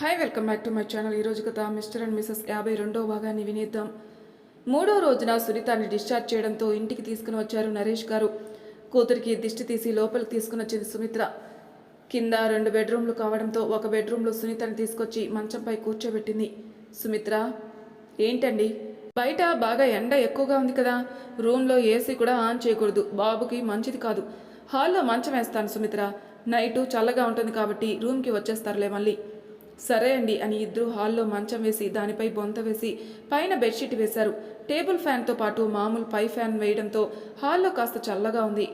Hi welcome back to my channel ఈరోజు కథ mister and Mrs యాభై రెండో భాగాన్ని వినేద్దాం. మూడో రోజున సునీతాన్ని డిశ్చార్జ్ చేయడంతో ఇంటికి తీసుకుని వచ్చారు నరేష్ గారు. కూతురికి దిష్టి తీసి లోపలికి తీసుకుని వచ్చింది సుమిత్ర కింద రెండు బెడ్రూమ్లు కావడంతో ఒక బెడ్రూమ్లో సునీతని తీసుకొచ్చి మంచంపై కూర్చోబెట్టింది. సుమిత్ర ఏంటండి? బయట బాగా ఎండ ఎక్కువగా ఉంది కదా. రూమ్లో ఏసీ కూడా ఆన్ చేయకూడదు. బాబుకి మంచిది కాదు. హాల్లో మంచం వేస్తాను సుమిత్ర. నైటు చల్లగా ఉంటుంది కాబట్టి రూమ్కి వచ్చేస్తారులే మళ్ళీ. సరే అండి అని ఇద్దరు హాల్లో మంచం వేసి దానిపై బొంత వేసి పైన బెడ్షీట్ వేశారు. టేబుల్ ఫ్యాన్తో పాటు మామూలు పై ఫ్యాన్ వేయడంతో హాల్లో కాస్త చల్లగా ఉంది.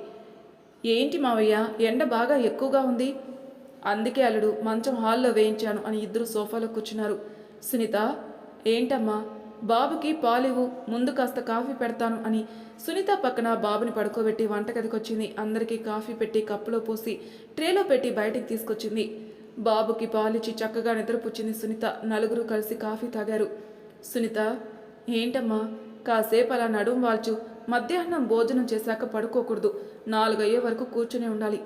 ఏంటి మావయ్య ఎండ బాగా ఎక్కువగా ఉంది? అందుకే అల్లుడు మంచం హాల్లో వేయించాను అని ఇద్దరు సోఫాలో కూర్చున్నారు. సునీత ఏంటమ్మా? బాబుకి పాలివు ముందు కాస్త కాఫీ పెడతాను అని సునీత పక్కన బాబుని పడుకోబెట్టి వంటగదికి వచ్చింది అందరికీ కాఫీ పెట్టి కప్పులో పోసి ట్రేలో పెట్టి బయటికి తీసుకొచ్చింది. బాబుకి పాలిచ్చి చక్కగా నిద్రపుచ్చింది సునీత. నలుగురు కలిసి కాఫీ తాగారు. సునీత ఏంటమ్మా కాసేపు అలా నడుం వాల్చు. మధ్యాహ్నం భోజనం చేశాక పడుకోకూడదు. నాలుగయ్యే వరకు కూర్చునే ఉండాలి.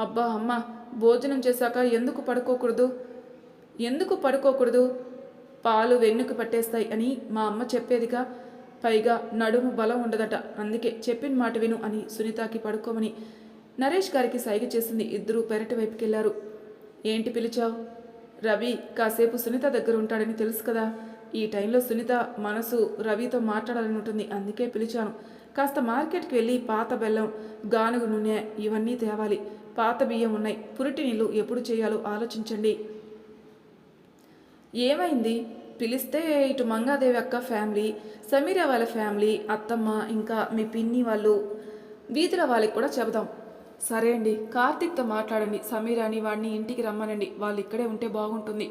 అబ్బా అమ్మ భోజనం చేశాక ఎందుకు పడుకోకూడదు? ఎందుకు పడుకోకూడదు? పాలు వెన్నుకు పట్టేస్తాయి అని మా అమ్మ చెప్పేదిగా పైగా నడుము బలం ఉండదట. అందుకే చెప్పిన మాట విను అని సునీతకి పడుకోమని నరేష్ గారికి సైగ చేసింది. ఇద్దరూ పెరటి వైపుకెళ్ళారు. ఏంటి పిలిచావు? రవి కాసేపు సునీత దగ్గర ఉంటాడని తెలుసు కదా. ఈ టైంలో సునీత మనసు రవితో మాట్లాడాలని ఉంటుంది. అందుకే పిలిచాను. కాస్త మార్కెట్కి వెళ్ళి పాత బెల్లం గానుగు నూనె ఇవన్నీ తేవాలి. పాత బియ్యం ఉన్నాయి. పురిటి నీళ్ళు ఎప్పుడు చేయాలో ఆలోచించండి. ఏమైంది? పిలిస్తే ఇటు మంగాదేవి అక్క ఫ్యామిలీ సమీర వాళ్ళ ఫ్యామిలీ అత్తమ్మ ఇంకా మీ పిన్ని వాళ్ళు వీధుల వాళ్ళకి కూడా చెబుదాం. సరే అండి కార్తీక్తో మాట్లాడండి. సమీరాని వాడిని ఇంటికి రమ్మనండి. వాళ్ళు ఇక్కడే ఉంటే బాగుంటుంది.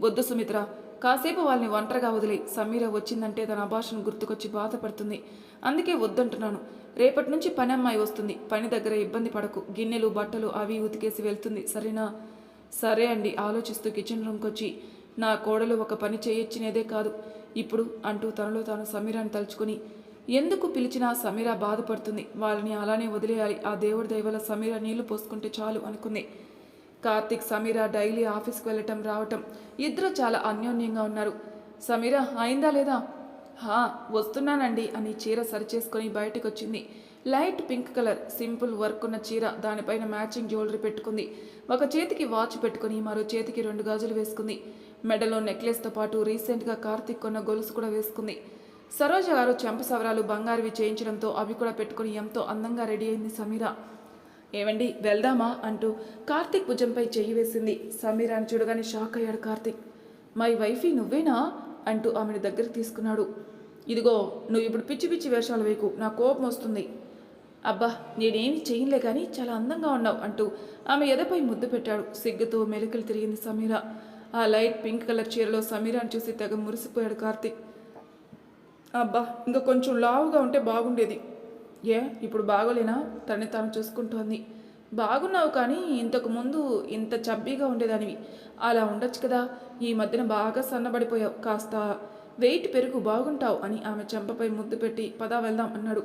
వద్దు సుమిత్ర కాసేపు వాళ్ళని ఒంటరిగా వదిలి సమీర వచ్చిందంటే తన అభాషను గుర్తుకొచ్చి బాధపడుతుంది. అందుకే వద్దంటున్నాను. రేపటి నుంచి పని అమ్మాయి వస్తుంది. పని దగ్గర ఇబ్బంది పడకు. గిన్నెలు బట్టలు అవి ఉతికేసి వెళ్తుంది. సరేనా? సరే అండి ఆలోచిస్తూ కిచెన్ రూమ్కి వచ్చి. నా కోడలు ఒక పని చేయొచ్చినేదే కాదు. ఇప్పుడు అంటూ తనలో తాను సమీరాన్ని తలుచుకుని ఎందుకు పిలిచినా సమీర బాధపడుతుంది. వాళ్ళని అలానే వదిలేయాలి. ఆ దేవుడి దయవల్ల సమీర నీళ్ళు పోసుకుంటే చాలు అనుకుంది. కార్తీక్ సమీర డైలీ ఆఫీస్కి వెళ్ళటం రావటం ఇద్దరు చాలా అన్యోన్యంగా ఉన్నారు. సమీర అయిందా లేదా? హా వస్తున్నానండి అని చీర సరిచేసుకొని బయటకు వచ్చింది light pink colour simple work ఉన్న చీర దానిపైన మ్యాచింగ్ జ్యువెలరీ పెట్టుకుంది. ఒక చేతికి వాచ్ పెట్టుకుని మరో చేతికి రెండు గాజులు వేసుకుంది. మెడలో నెక్లెస్తో పాటు రీసెంట్గా కార్తిక్ కొన్న గొలుసు కూడా వేసుకుంది. సరోజ గారు చెంపసవరాలు బంగారువి చేయించడంతో అవి కూడా పెట్టుకుని ఎంతో అందంగా రెడీ అయింది సమీర. ఏమండి వెళ్దామా అంటూ కార్తీక్ భుజంపై చెయ్యి వేసింది. సమీరాని చూడగానే షాక్ అయ్యాడు కార్తీక్. మై వైఫీ నువ్వేనా అంటూ ఆమెను దగ్గరికి తీసుకున్నాడు. ఇదిగో నువ్వు ఇప్పుడు పిచ్చి పిచ్చి వేషాలు వేకు నా కోపం వస్తుంది. అబ్బా నేనేమి చేయలే కానీ చాలా అందంగా ఉన్నావు అంటూ ఆమె ఎదపై ముద్దు పెట్టాడు. సిగ్గుతో మెలికలు తిరిగింది సమీర. ఆ లైట్ పింక్ కలర్ చీరలో సమీరాని చూసి తెగ మురిసిపోయాడు కార్తీక్. అబ్బా ఇంకా కొంచెం లావుగా ఉంటే బాగుండేది. ఏ ఇప్పుడు బాగోలేనా? తనని తాను చూసుకుంటోంది. బాగున్నావు కానీ ఇంతకు ముందు ఇంత చబ్బీగా ఉండేదానివి. అలా ఉండొచ్చు కదా. ఈ మధ్యన బాగా సన్నబడిపోయావు. కాస్త వెయిట్ పెరుగు బాగుంటావు అని ఆమె చెంపపై ముద్దు పెట్టి పదా వెళ్దాం అన్నాడు.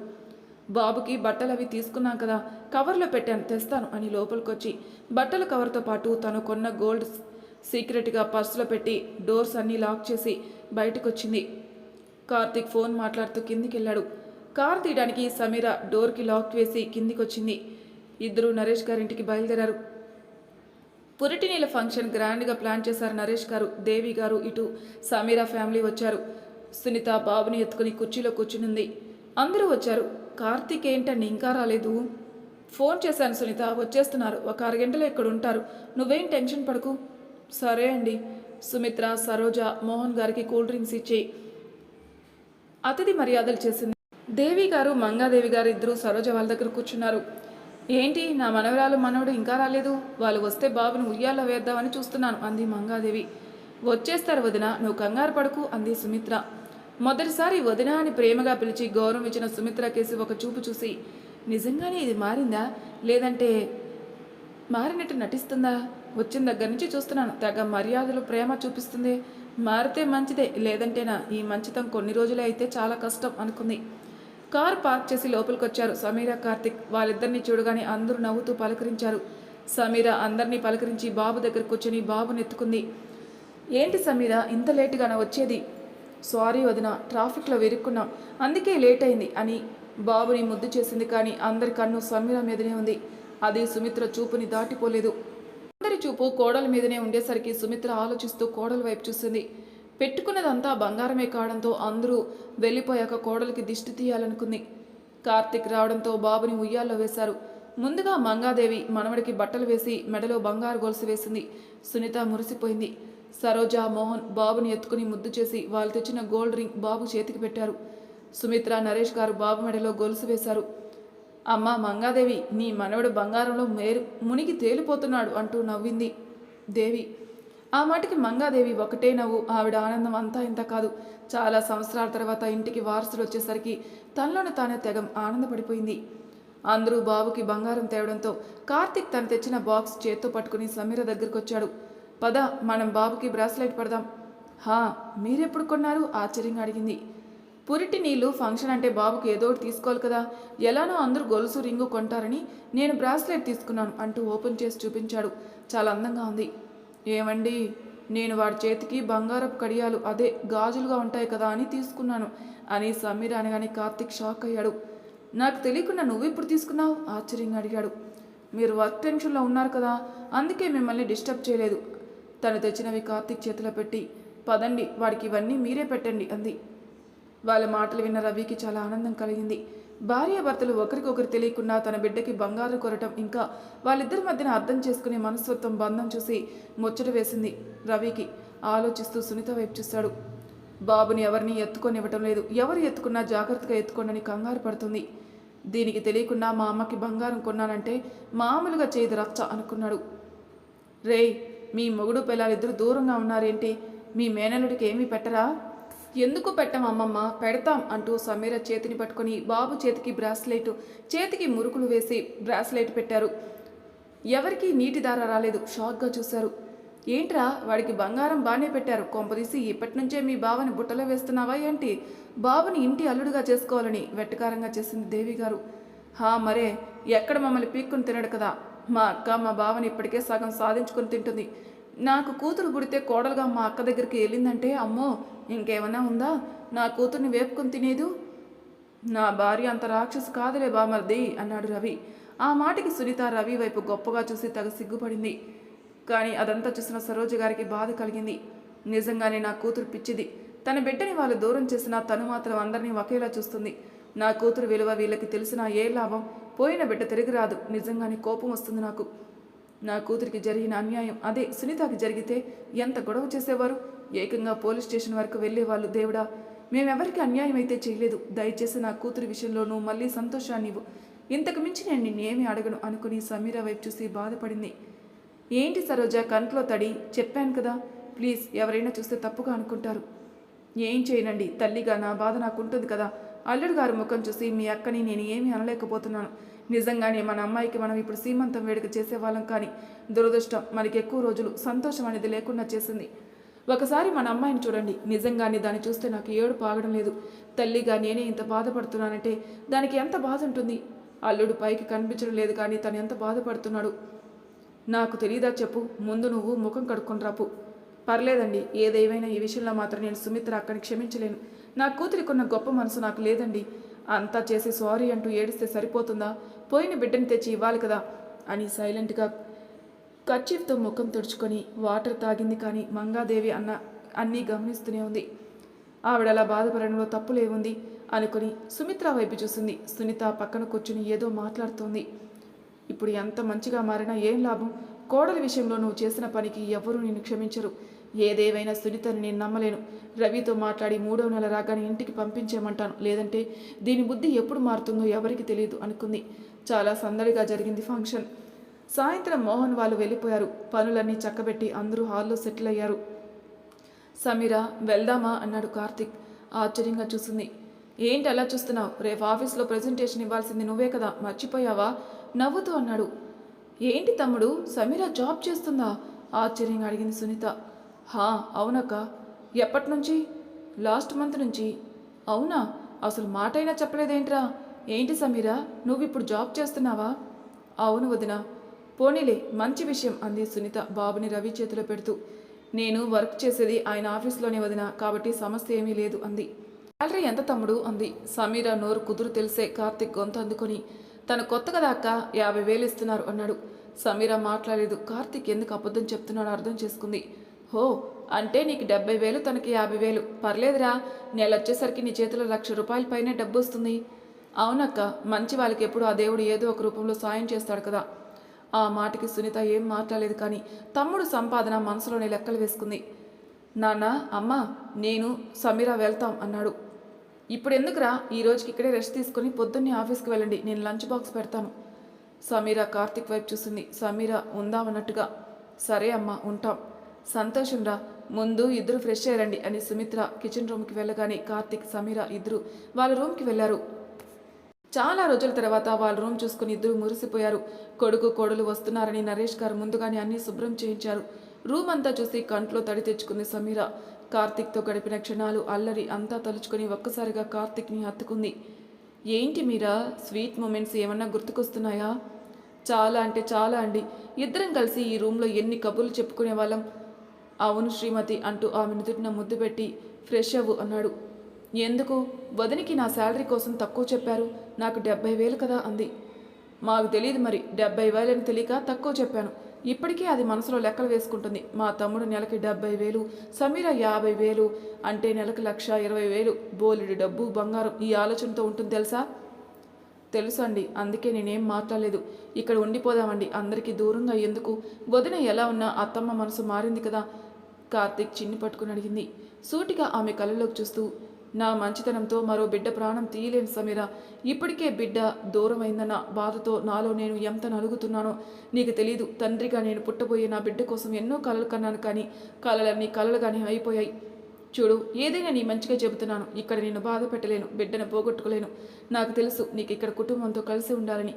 బాబుకి బట్టలు అవి తీసుకున్నాం కదా. కవర్లో పెట్టాను తెస్తాను అని లోపలికొచ్చి బట్టల కవర్తో పాటు తను కొన్న గోల్డ్ సీక్రెట్గా పర్సులో పెట్టి డోర్స్ అన్నీ లాక్ చేసి బయటకొచ్చింది. కార్తీక్ ఫోన్ మాట్లాడుతూ కిందికి వెళ్ళాడు కార్ తీయడానికి సమీర డోర్కి లాక్ వేసి కిందికొచ్చింది. ఇద్దరు నరేష్ గారింటికి బయలుదేరారు. పురిటినీల ఫంక్షన్ గ్రాండ్గా ప్లాన్ చేశారు నరేష్ గారు దేవి గారు ఇటు సమీర ఫ్యామిలీ వచ్చారు. సునీత బాబుని ఎత్తుకుని కుర్చీలో కూర్చునుంది. అందరూ వచ్చారు. కార్తీక్ ఏంటండి ఇంకా రాలేదు. ఫోన్ చేశాను సునీత వచ్చేస్తున్నారు. ఒక అరగంటలో ఇక్కడ ఉంటారు. నువ్వేం టెన్షన్ పడకు. సరే అండి. సుమిత్ర సరోజ మోహన్ గారికి కూల్ డ్రింక్స్ ఇచ్చేయి. అతిథి మర్యాదలు చేసింది. దేవి గారు మంగాదేవి గారు ఇద్దరు సరోజ వాళ్ళ దగ్గర కూర్చున్నారు. ఏంటి నా మనవరాలు మనవడు ఇంకా రాలేదు. వాళ్ళు వస్తే బాబును ఉయ్యాల్లో వేద్దామని చూస్తున్నాను అంది మంగాదేవి. వచ్చేస్తారు వదిన నువ్వు కంగారు పడకు అంది సుమిత్ర. మొదటిసారి వదిన అని ప్రేమగా పిలిచి గౌరవం ఇచ్చిన సుమిత్ర కేసి ఒక చూపు చూసి నిజంగానే ఇది మారిందా? లేదంటే మారినట్టు నటిస్తుందా? వచ్చిన దగ్గర నుంచి చూస్తున్నాను తెగ మర్యాదలు ప్రేమ చూపిస్తుంది. మారితే మంచిదే లేదంటేనా ఈ మంచితం కొన్ని రోజులే అయితే చాలా కష్టం అనుకుంది. కార్ పార్క్ చేసి లోపలికి వచ్చారు సమీర కార్తిక్. వాళ్ళిద్దరిని చూడగానే అందరూ నవ్వుతూ పలకరించారు. సమీర అందరినీ పలకరించి బాబు దగ్గర కూర్చొని బాబుని ఎత్తుకుంది ఏంటి సమీర ఇంత లేటుగాన వచ్చేది? సారీ వదిన ట్రాఫిక్లో విరుక్కున్నాం. అందుకే లేట్ అయింది అని బాబుని ముద్దు చేసింది కానీ అందరి కన్ను సమీర మీదనే ఉంది. అది సుమిత్ర చూపుని దాటిపోలేదు. చూపు కోడల మీదనే ఉండేసరికి సుమిత్ర ఆలోచిస్తూ కోడల వైపు చూసింది. పెట్టుకున్నదంతా బంగారమే కావడంతో అందరూ వెళ్ళిపోయాక కోడలికి దిష్టి తీయాలనుకుంది. కార్తిక్ రావడంతో బాబుని ఉయ్యాల్లో వేశారు. ముందుగా మంగాదేవి మనవడికి బట్టలు వేసి మెడలో బంగారు గొలుసు వేసింది. సునీత మురిసిపోయింది. సరోజ మోహన్ బాబుని ఎత్తుకుని ముద్దు చేసి వాళ్ళు తెచ్చిన గోల్డ్ రింగ్ బాబు చేతికి పెట్టారు. సుమిత్ర నరేష్ గారు బాబు మెడలో గొలుసు వేశారు. అమ్మ మంగాదేవి నీ మనవడు బంగారంలో మేరు మునిగి తేలిపోతున్నాడు అంటూ నవ్వింది దేవి. ఆ మాటకి మంగాదేవి ఒకటే నవ్వు ఆవిడ ఆనందం అంతా ఇంత కాదు. చాలా సంవత్సరాల తర్వాత ఇంటికి వారసులు వచ్చేసరికి తనలోని తానే తెగం ఆనందపడిపోయింది. అందరూ బాబుకి బంగారం తేవడంతో కార్తిక్ తను తెచ్చిన బాక్స్ చేత్తో పట్టుకుని సమీర దగ్గరికి వచ్చాడు పద మనం బాబుకి బ్రాస్లెట్ పడదాం. హా మీరెప్పుడు కొన్నారు? ఆశ్చర్యంగా అడిగింది. పురిటి నీళ్ళు ఫంక్షన్ అంటే బాబుకి ఏదో ఒకటి తీసుకోవాలి కదా. ఎలానో అందరూ గొలుసు రింగు కొంటారని నేను బ్రాస్లెట్ తీసుకున్నాను అంటూ ఓపెన్ చేసి చూపించాడు. చాలా అందంగా ఉంది. ఏమండి? నేను వాడి చేతికి బంగారపు కడియాలు అదే గాజులుగా ఉంటాయి కదా అని తీసుకున్నాను అని సమీర్ అనగానే కార్తిక్ షాక్ అయ్యాడు. నాకు తెలియకుండా నువ్వు ఇప్పుడు తీసుకున్నావు? ఆశ్చర్యంగా అడిగాడు. మీరు వర్క్ టెన్షన్లో ఉన్నారు కదా అందుకే మిమ్మల్ని డిస్టర్బ్ చేయలేదు. తను తెచ్చినవి కార్తిక్ చేతిలో పెట్టి పదండి వాడికి ఇవన్నీ మీరే పెట్టండి అంది. వాళ్ళ మాటలు విన్న రవికి చాలా ఆనందం కలిగింది. భార్యాభర్తలు ఒకరికొకరు తెలియకుండా తన బిడ్డకి బంగారు కొరటం ఇంకా వాళ్ళిద్దరి మధ్యన అర్థం చేసుకునే మనస్తత్వం బంధం చూసి ముచ్చట వేసింది రవికి. ఆలోచిస్తూ సునీత వైపు చూశాడు. బాబుని ఎవరిని ఎత్తుకొనివ్వటం లేదు. ఎవరు ఎత్తుకున్నా జాగ్రత్తగా ఎత్తుకోండి కంగారు పడుతుంది. దీనికి తెలియకుండా మా అమ్మకి బంగారం కొన్నానంటే మామూలుగా చేయదు రచ్చ అనుకున్నాడు. రేయ్ మీ మొగుడు పిల్లలిద్దరూ దూరంగా ఉన్నారేంటి? మీ మేనలుడికి ఏమీ పెట్టరా? ఎందుకు పెట్టం అమ్మమ్మ? పెడతాం అంటూ సమీర చేతిని పట్టుకొని బాబు చేతికి బ్రాస్లెట్ చేతికి మురుకులు వేసి బ్రాస్లెట్ పెట్టారు. ఎవరికీ నీటి దార రాలేదు షాక్గా చూశారు. ఏంట్రా వాడికి బంగారం బాగానే పెట్టారు. కొంపదీసి ఇప్పటి నుంచే మీ బావని బుట్టలో వేస్తున్నావా ఏంటి? బాబుని ఇంటి అల్లుడుగా చేసుకోవాలని వెట్టకారంగా చేసింది దేవి గారు. హా మరే ఎక్కడ మమ్మల్ని పీక్కుని తినడు కదా? మా అక్క మా బావని ఇప్పటికే సగం సాధించుకొని తింటుంది. నాకు కూతురు పుడితే కోడలుగా మా అక్క దగ్గరికి వెళ్ళిందంటే అమ్మో ఇంకేమన్నా ఉందా? నా కూతుర్ని వేపుకొని తినేదు? నా భార్య అంత రాక్షసు కాదులే బామర్ది అన్నాడు రవి. ఆ మాటకి సునీత రవి వైపు గొప్పగా చూసి తగ సిగ్గుపడింది. కానీ అదంతా చూసిన సరోజ గారికి బాధ కలిగింది. నిజంగానే నా కూతురు పిచ్చిది. తన బిడ్డని వాళ్ళు దూరం చేసినా తను మాత్రం అందరినీ ఒకేలా చూస్తుంది. నా కూతురు విలువ వీళ్ళకి తెలిసిన ఏ లాభం? పోయిన బిడ్డ తిరిగి రాదు. నిజంగానే కోపం వస్తుంది నాకు. నా కూతురికి జరిగిన అన్యాయం అదే సునీతకి జరిగితే ఎంత గొడవ చేసేవారు? ఏకంగా పోలీస్ స్టేషన్ వరకు వెళ్ళేవాళ్ళు దేవుడా మేమెవరికి అన్యాయం అయితే చేయలేదు. దయచేసి నా కూతురి విషయంలోనూ మళ్ళీ సంతోషాన్ని ఇవ్వు. ఇంతకు మించి నేను నిన్నేమీ అడగను అనుకుని సమీరా వైపు చూసి బాధపడింది. ఏంటి సరోజ కంట్లో తడి? చెప్పాను కదా. ప్లీజ్ ఎవరైనా చూస్తే తప్పుగా అనుకుంటారు. ఏం చేయనండి తల్లిగా నా బాధ నాకు ఉంటుంది కదా. అల్లుడు గారు ముఖం చూసి మీ అక్కని నేను ఏమీ అనలేకపోతున్నాను. నిజంగానే మన అమ్మాయికి మనం ఇప్పుడు సీమంతం వేడుక చేసేవాళ్ళం కానీ దురదృష్టం మనకి ఎక్కువ రోజులు సంతోషం అనేది లేకుండా చేసింది. ఒకసారి మన అమ్మాయిని చూడండి. నిజంగానే దాన్ని చూస్తే నాకు ఏడు పాగడం లేదు. తల్లిగా నేనే ఇంత బాధపడుతున్నానంటే దానికి ఎంత బాధ ఉంటుంది? అల్లుడు పైకి కనిపించడం లేదు కానీ తను ఎంత బాధపడుతున్నాడు? నాకు తెలియదా చెప్పు. ముందు నువ్వు ముఖం కడుక్కొని రాపు. పర్లేదండి. ఏదేమైనా ఈ విషయంలో మాత్రం నేను సుమిత్ర అక్కడిని క్షమించలేను. నా కూతురికున్న గొప్ప మనసు నాకు లేదండి. అంతా చేసి సారీ అంటూ ఏడిస్తే సరిపోతుందా? పోయిన బిడ్డని తెచ్చి ఇవ్వాలి కదా అని సైలెంట్గా కర్చీఫ్తో ముఖం తుడుచుకొని వాటర్ తాగింది కానీ మంగాదేవి అన్న అన్నీ గమనిస్తూనే ఉంది. ఆవిడ అలా బాధపడడంలో తప్పులేముంది అనుకుని సుమిత్ర వైపు చూసింది. సునీత పక్కన కూర్చుని ఏదో మాట్లాడుతోంది. ఇప్పుడు ఎంత మంచిగా మారినా ఏం లాభం? కోడల విషయంలో నువ్వు చేసిన పనికి ఎవ్వరూ నిన్ను క్షమించరు. ఏదేవైనా సునీతని నేను నమ్మలేను. రవితో మాట్లాడి మూడో నెల రాగానే ఇంటికి పంపించేమంటాను లేదంటే దీని బుద్ధి ఎప్పుడు మారుతుందో ఎవరికి తెలియదు అనుకుంది. చాలా సందడిగా జరిగింది ఫంక్షన్. సాయంత్రం మోహన్ వాళ్ళు వెళ్ళిపోయారు. పనులన్నీ చక్కబెట్టి అందరూ హాల్లో సెటిల్ అయ్యారు సమీర వెళ్దామా? అన్నాడు కార్తిక్. ఆశ్చర్యంగా చూసింది. ఏంటి అలా చూస్తున్నావు? రేపు ఆఫీస్లో ప్రెజెంటేషన్ ఇవ్వాల్సింది నువ్వే కదా మర్చిపోయావా? నవ్వుతూ అన్నాడు. ఏంటి తమ్ముడు? సమీర జాబ్ చేస్తుందా? ఆశ్చర్యంగా అడిగింది సునీత. హా అవునక్క. ఎప్పటి నుంచి? లాస్ట్ మంత్ నుంచి. అవునా? అసలు మాటైనా చెప్పలేదేంట్రా? ఏంటి సమీరా? నువ్వు ఇప్పుడు జాబ్ చేస్తున్నావా? అవును వదిన. పోనీలే మంచి విషయం అంది సునీత బాబుని రవి చేతిలో పెడుతూ. నేను వర్క్ చేసేది ఆయన ఆఫీస్లోనే వదిన కాబట్టి సమస్య ఏమీ లేదు అంది. శాలరీ ఎంత తమ్ముడు? అంది. సమీరా నోరు కుదురు తెలిసే కార్తిక్ గొంతు అందుకొని. తను కొత్తగా దాకా యాభై వేలు ఇస్తున్నారు అన్నాడు. సమీరా మాట్లాడలేదు. కార్తిక్ ఎందుకు అబద్ధం చెప్తున్నాడో అర్థం చేసుకుంది. హో అంటే నీకు డెబ్బై వేలు తనకి యాభై వేలు. పర్లేదురా నెల వచ్చేసరికి నీ చేతిలో లక్ష రూపాయల పైనే డబ్బు వస్తుంది. అవునక్క మంచి వాళ్ళకి ఎప్పుడు ఆ దేవుడు ఏదో ఒక రూపంలో సాయం చేస్తాడు కదా. ఆ మాటకి సునీత ఏం మాట్లాడలేదు కానీ తమ్ముడు సంపాదన మనసులోనే లెక్కలు వేసుకుంది. నాన్న అమ్మ నేను సమీర వెళ్తాం అన్నాడు. ఇప్పుడు ఎందుకురా ఈ రోజుకి ఇక్కడే రెస్ట్ తీసుకుని పొద్దున్నే ఆఫీస్కి వెళ్ళండి నేను లంచ్ బాక్స్ పెడతాను. సమీర కార్తిక్ వైపు చూసింది. సమీర ఉందామన్నట్టుగా. సరే అమ్మా ఉంటాం. సంతోషం రా ముందు ఇద్దరు ఫ్రెష్ అయ్యారండి అని సుమిత్ర కిచెన్ రూమ్కి వెళ్ళగానే కార్తిక్ సమీర ఇద్దరు వాళ్ళ రూమ్కి వెళ్ళారు. చాలా రోజుల తర్వాత వాళ్ళ రూమ్ చూసుకుని ఇద్దరు మురిసిపోయారు. కొడుకు కోడలు వస్తున్నారని నరేష్ గారు ముందుగానే అన్ని శుభ్రం చేయించారు. రూమ్ అంతా చూసి కంట్లో తడి తెచ్చుకుంది సమీర. కార్తిక్తో గడిపిన క్షణాలు అల్లరి అంతా తలుచుకుని ఒక్కసారిగా కార్తిక్ని హత్తుకుంది. ఏంటి మీరా? స్వీట్ మూమెంట్స్ ఏమన్నా గుర్తుకొస్తున్నాయా? చాలా అంటే చాలా అండి. ఇద్దరం కలిసి ఈ రూమ్లో ఎన్ని కబుర్లు చెప్పుకునే వాళ్ళం? అవును శ్రీమతి అంటూ ఆమె నుదుటిన ముద్దు పెట్టి ఫ్రెష్ అవ్వు అన్నాడు. ఎందుకు? వదినికి నా శాలరీ కోసం తక్కువ చెప్పారు. నాకు డెబ్బై వేలు కదా అంది. మాకు తెలియదు మరి డెబ్బై వేలని తెలియక తక్కువ చెప్పాను. ఇప్పటికే అది మనసులో లెక్కలు వేసుకుంటుంది. మా తమ్ముడు నెలకి డెబ్బై వేలు సమీర యాభై వేలు అంటే నెలకు లక్ష ఇరవై వేలు బోలెడు డబ్బు బంగారం ఈ ఆలోచనతో ఉంటుంది తెలుసా? తెలుసు అండి అందుకే నేనేం మాట్లాడలేదు. ఇక్కడ ఉండిపోదామండి అందరికీ దూరంగా ఎందుకు? వదిన ఎలా ఉన్నా అత్తమ్మ మనసు మారింది కదా? కార్తీక్ చిన్ని పట్టుకుని అడిగింది. సూటిగా ఆమె కళ్ళలోకి చూస్తూ నా మంచితనంతో మరో బిడ్డ ప్రాణం తీయలేను సమీర. ఇప్పటికే బిడ్డ దూరమైందన్న బాధతో నాలో నేను ఎంత నలుగుతున్నానో నీకు తెలియదు తండ్రిగా నేను పుట్టబోయే నా బిడ్డ కోసం ఎన్నో కలలు కన్నాను కానీ కలలన్నీ కలలుగానే అయిపోయాయి. చూడు ఏదైనా నీ మంచిగా చెబుతున్నాను. ఇక్కడ నేను బాధ పెట్టలేను బిడ్డను పోగొట్టుకోలేను. నాకు తెలుసు నీకు ఇక్కడ కుటుంబంతో కలిసి ఉండాలని.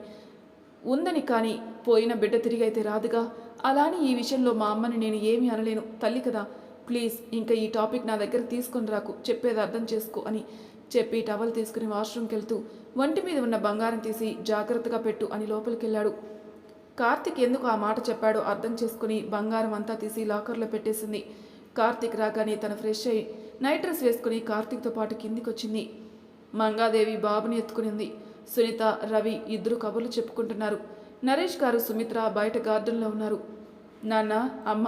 ఉందని కానీ పోయిన బిడ్డ తిరిగి అయితే రాదుగా. అలానే ఈ విషయంలో మా అమ్మని నేను ఏమీ అనలేను. తల్లి కదా ప్లీజ్ ఇంకా ఈ టాపిక్ నా దగ్గర తీసుకొని రాకు చెప్పేది అర్థం చేసుకో అని చెప్పి టవల్ తీసుకుని వాష్రూమ్కి వెళ్తూ వంటి మీద ఉన్న బంగారం తీసి జాగ్రత్తగా పెట్టు అని లోపలికి వెళ్ళాడు కార్తిక్ ఎందుకు ఆ మాట చెప్పాడో అర్థం చేసుకుని బంగారం అంతా తీసి లాకర్లో పెట్టేసింది. కార్తిక్ రాగానే తన ఫ్రెష్ అయి నైట్ డ్రెస్ వేసుకుని కార్తిక్తో పాటు కిందికి వచ్చింది మంగాదేవి బాబుని ఎత్తుకునింది సునీత రవి ఇద్దరు కబుర్లు చెప్పుకుంటున్నారు. నరేష్ గారు సుమిత్ర బయట గార్డెన్లో ఉన్నారు. నాన్న అమ్మ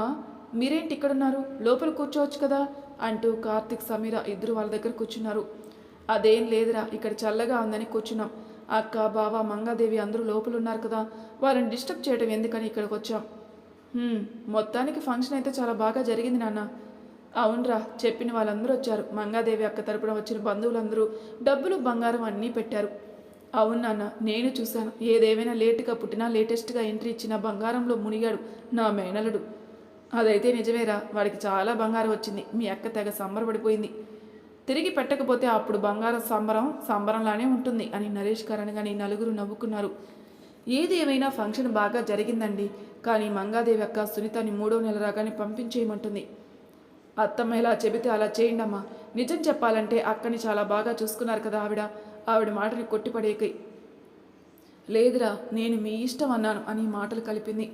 మీరేంటి ఇక్కడున్నారు? లోపల కూర్చోవచ్చు కదా? అంటూ కార్తిక్ సమీర ఇద్దరు వాళ్ళ దగ్గర కూర్చున్నారు. అదేం లేదురా ఇక్కడ చల్లగా ఉందని కూర్చున్నాం. అక్క బావ మంగాదేవి అందరూ లోపల ఉన్నారు కదా? వాళ్ళని డిస్టర్బ్ చేయడం ఎందుకని ఇక్కడికి వచ్చాం? మొత్తానికి ఫంక్షన్ అయితే చాలా బాగా జరిగింది నాన్న. అవునరా చెప్పిన వాళ్ళందరూ వచ్చారు. మంగాదేవి అక్క తరపున వచ్చిన బంధువులందరూ డబ్బులు బంగారం అన్నీ పెట్టారు. అవును నాన్న నేను చూశాను. ఏదేమైనా లేటుగా పుట్టినా లేటెస్ట్గా ఎంట్రీ ఇచ్చిన బంగారంలో మునిగాడు నా మేనలుడు అదైతే నిజమేరా వాడికి చాలా బంగారం వచ్చింది. మీ అక్క తెగ సంబరపడిపోయింది. తిరిగి పెట్టకపోతే అప్పుడు బంగారం సంబరం సంబరంలానే ఉంటుంది అని నరేష్ గారు నలుగురు నవ్వుకున్నారు. ఏది ఏమైనా ఫంక్షన్ బాగా జరిగిందండి. కానీ మంగాదేవి అక్క సునీతని మూడో నెల రాగానే పంపించేయమంటుంది. అత్తమ్మ ఇలా చెబితే అలా చేయండమ్మా. నిజం చెప్పాలంటే అక్కని చాలా బాగా చూసుకున్నారు కదా ఆవిడ. ఆవిడ మాటని కొట్టిపడేకై లేదురా నేను మీ ఇష్టం అన్నాను అని మాటలు కలిపింది.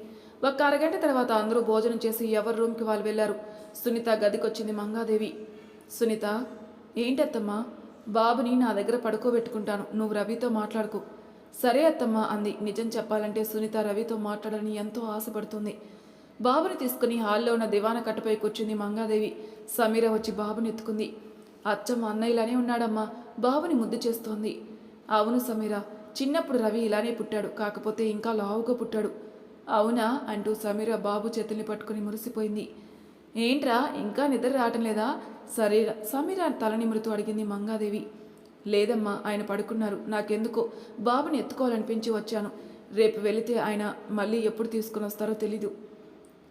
ఒక అరగంట తర్వాత అందరూ భోజనం చేసి ఎవరి రూమ్కి వాళ్ళు వెళ్ళారు. సునీత గదికొచ్చింది మంగాదేవి. సునీత ఏంటత్తమ్మా? బాబుని నా దగ్గర పడుకోబెట్టుకుంటాను. నువ్వు రవితో మాట్లాడుకో. సరే అత్తమ్మా అంది. నిజం చెప్పాలంటే సునీత రవితో మాట్లాడాలని ఎంతో ఆశపడుతుంది. బాబుని తీసుకుని హాల్లో ఉన్న దివాన కట్టపై కూర్చుంది మంగాదేవి. సమీర వచ్చి బాబుని ఎత్తుకుంది. అచ్చమ్మ అన్నయ్యలానే ఉన్నాడమ్మా. బాబుని ముద్దు చేస్తోంది. అవును సమీర. చిన్నప్పుడు రవి ఇలానే పుట్టాడు. కాకపోతే ఇంకా లావుగా పుట్టాడు. అవునా? అంటూ సమీర బాబు చేతుల్ని పట్టుకుని మురిసిపోయింది. ఏంట్రా ఇంకా నిద్ర రావటం లేదా? సరే సమీర తల నిమురుతూ అడిగింది మంగాదేవి. లేదమ్మా ఆయన పడుకున్నారు. నాకెందుకో బాబుని ఎత్తుకోవాలనిపించి వచ్చాను. రేపు వెళితే ఆయన మళ్ళీ ఎప్పుడు తీసుకుని వస్తారో తెలీదు.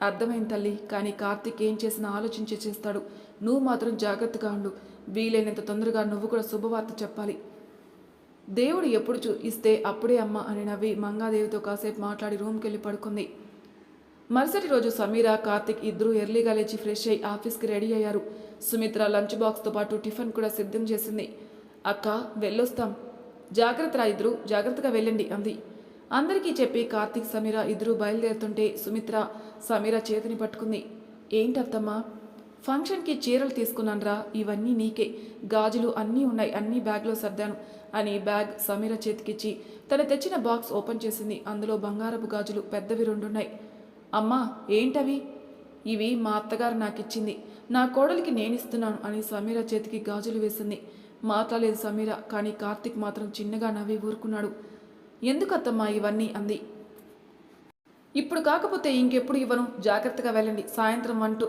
అర్థమైంది తల్లి కానీ కార్తీక్ ఏం చేసినా ఆలోచించే చేస్తాడు. నువ్వు మాత్రం జాగ్రత్తగా ఉండు. వీలైనంత తొందరగా నువ్వు కూడా శుభవార్త చెప్పాలి. దేవుడు ఎప్పుడు చూ ఇస్తే అప్పుడే అమ్మ అని నవ్వి మంగాదేవితో కాసేపు మాట్లాడి రూమ్కి వెళ్ళి పడుకుంది. మరుసటి రోజు సమీర కార్తిక్ ఇద్దరూ ఎర్లీగా లేచి ఫ్రెష్ అయ్యి ఆఫీస్కి రెడీ అయ్యారు. సుమిత్ర లంచ్ బాక్స్తో పాటు టిఫిన్ కూడా సిద్ధం చేసింది. అక్క వెళ్ళొస్తాం. జాగ్రత్త రా ఇద్దరు? జాగ్రత్తగా వెళ్ళండి అంది. అందరికీ చెప్పి కార్తిక్ సమీర ఇద్దరూ బయలుదేరుతుంటే సుమిత్ర సమీర చేతిని పట్టుకుంది. ఏంటత్తమ్మా? ఫంక్షన్కి చీరలు తీసుకున్నానురా ఇవన్నీ నీకే. గాజులు అన్నీ ఉన్నాయి అన్నీ బ్యాగ్లో సర్దాను అని బ్యాగ్ సమీర చేతికిచ్చి తను తెచ్చిన బాక్స్ ఓపెన్ చేసింది. అందులో బంగారపు గాజులు పెద్దవి రెండున్నాయి. అమ్మా ఏంటవి? ఇవి మా అత్తగారు నాకు ఇచ్చింది నా కోడలికి నేను ఇస్తున్నాను అని సమీర చేతికి గాజులు వేసింది. మాట్లాడలేదు సమీర కానీ కార్తిక్ మాత్రం చిన్నగా నవ్వి ఊరుకున్నాడు. ఎందుకత్తమ్మా ఇవన్నీ? అంది. ఇప్పుడు కాకపోతే ఇంకెప్పుడు ఇవ్వను? జాగ్రత్తగా వెళ్ళండి. సాయంత్రం అంటూ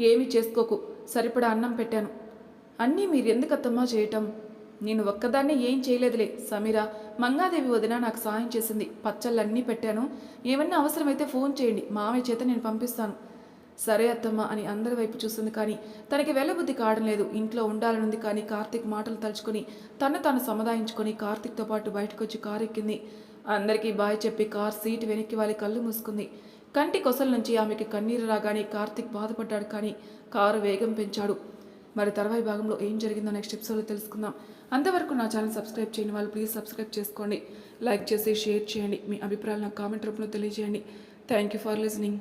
ఏమీ చేసుకోకు. సరిపడా అన్నం పెట్టాను. అన్నీ మీరెందుకత్తమ్మా చేయటం? నేను ఒక్కదాన్నే ఏం చేయలేదులే. సమీర మంగాదేవి వదిన నాకు సాయం చేసింది. పచ్చళ్ళన్నీ పెట్టాను. ఏమన్నా అవసరమైతే ఫోన్ చేయండి. మామయ్య చేత నేను పంపిస్తాను. సరే అత్తమ్మ అని అందరి వైపు చూస్తుంది కానీ తనకి వెళ్ళబుద్ధి కావడం లేదు. ఇంట్లో ఉండాలనుంది కానీ కార్తీక్ మాటలు తలుచుకొని తను తాను సముదాయించుకొని కార్తీక్తో పాటు బయటకు వచ్చి కారు ఎక్కింది అందరికీ బాయ్ చెప్పి కార్ సీట్ వెనక్కి వాళ్ళ కళ్ళు మూసుకుంది. కంటి కొసల నుంచి ఆమెకి కన్నీరు రాగానే కార్తీక్ బాధపడ్డాడు కానీ కారు వేగం పెంచాడు. మరి తర్వాయి భాగంలో ఏం జరిగిందో నెక్స్ట్ ఎపిసోడ్లో తెలుసుకుందాం. అంతవరకు నా ఛానల్ సబ్స్క్రైబ్ చేయని వాళ్ళు ప్లీజ్ సబ్స్క్రైబ్ చేసుకోండి. లైక్ చేసి షేర్ చేయండి. మీ అభిప్రాయాలు నాకు కామెంట్ రూపంలో తెలియజేయండి. Thank you for listening